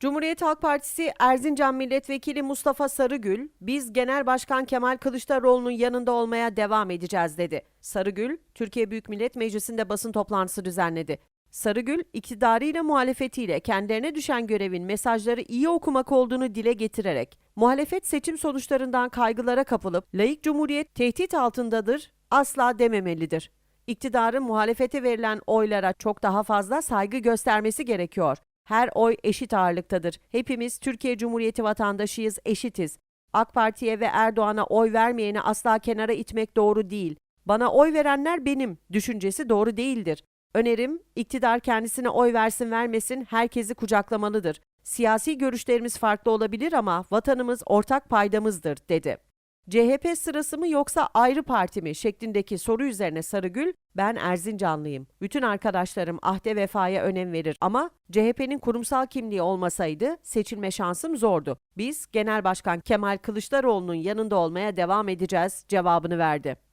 Cumhuriyet Halk Partisi Erzincan Milletvekili Mustafa Sarıgül, biz Genel Başkan Kemal Kılıçdaroğlu'nun yanında olmaya devam edeceğiz dedi. Sarıgül, Türkiye Büyük Millet Meclisi'nde basın toplantısı düzenledi. Sarıgül, iktidarıyla muhalefetiyle kendilerine düşen görevin mesajları iyi okumak olduğunu dile getirerek, muhalefet seçim sonuçlarından kaygılara kapılıp, layık cumhuriyet tehdit altındadır, asla dememelidir. İktidarın muhalefete verilen oylara çok daha fazla saygı göstermesi gerekiyor. Her oy eşit ağırlıktadır. Hepimiz Türkiye Cumhuriyeti vatandaşıyız, eşitiz. AK Parti'ye ve Erdoğan'a oy vermeyeni asla kenara itmek doğru değil. Bana oy verenler benim düşüncesi doğru değildir. Önerim iktidar kendisine oy versin vermesin herkesi kucaklamalıdır. Siyasi görüşlerimiz farklı olabilir ama vatanımız ortak paydamızdır dedi. CHP sırası mı yoksa ayrı parti mi şeklindeki soru üzerine Sarıgül, ben Erzincanlıyım. Bütün arkadaşlarım ahde vefaya önem verir ama CHP'nin kurumsal kimliği olmasaydı seçilme şansım zordu. Biz Genel Başkan Kemal Kılıçdaroğlu'nun yanında olmaya devam edeceğiz cevabını verdi.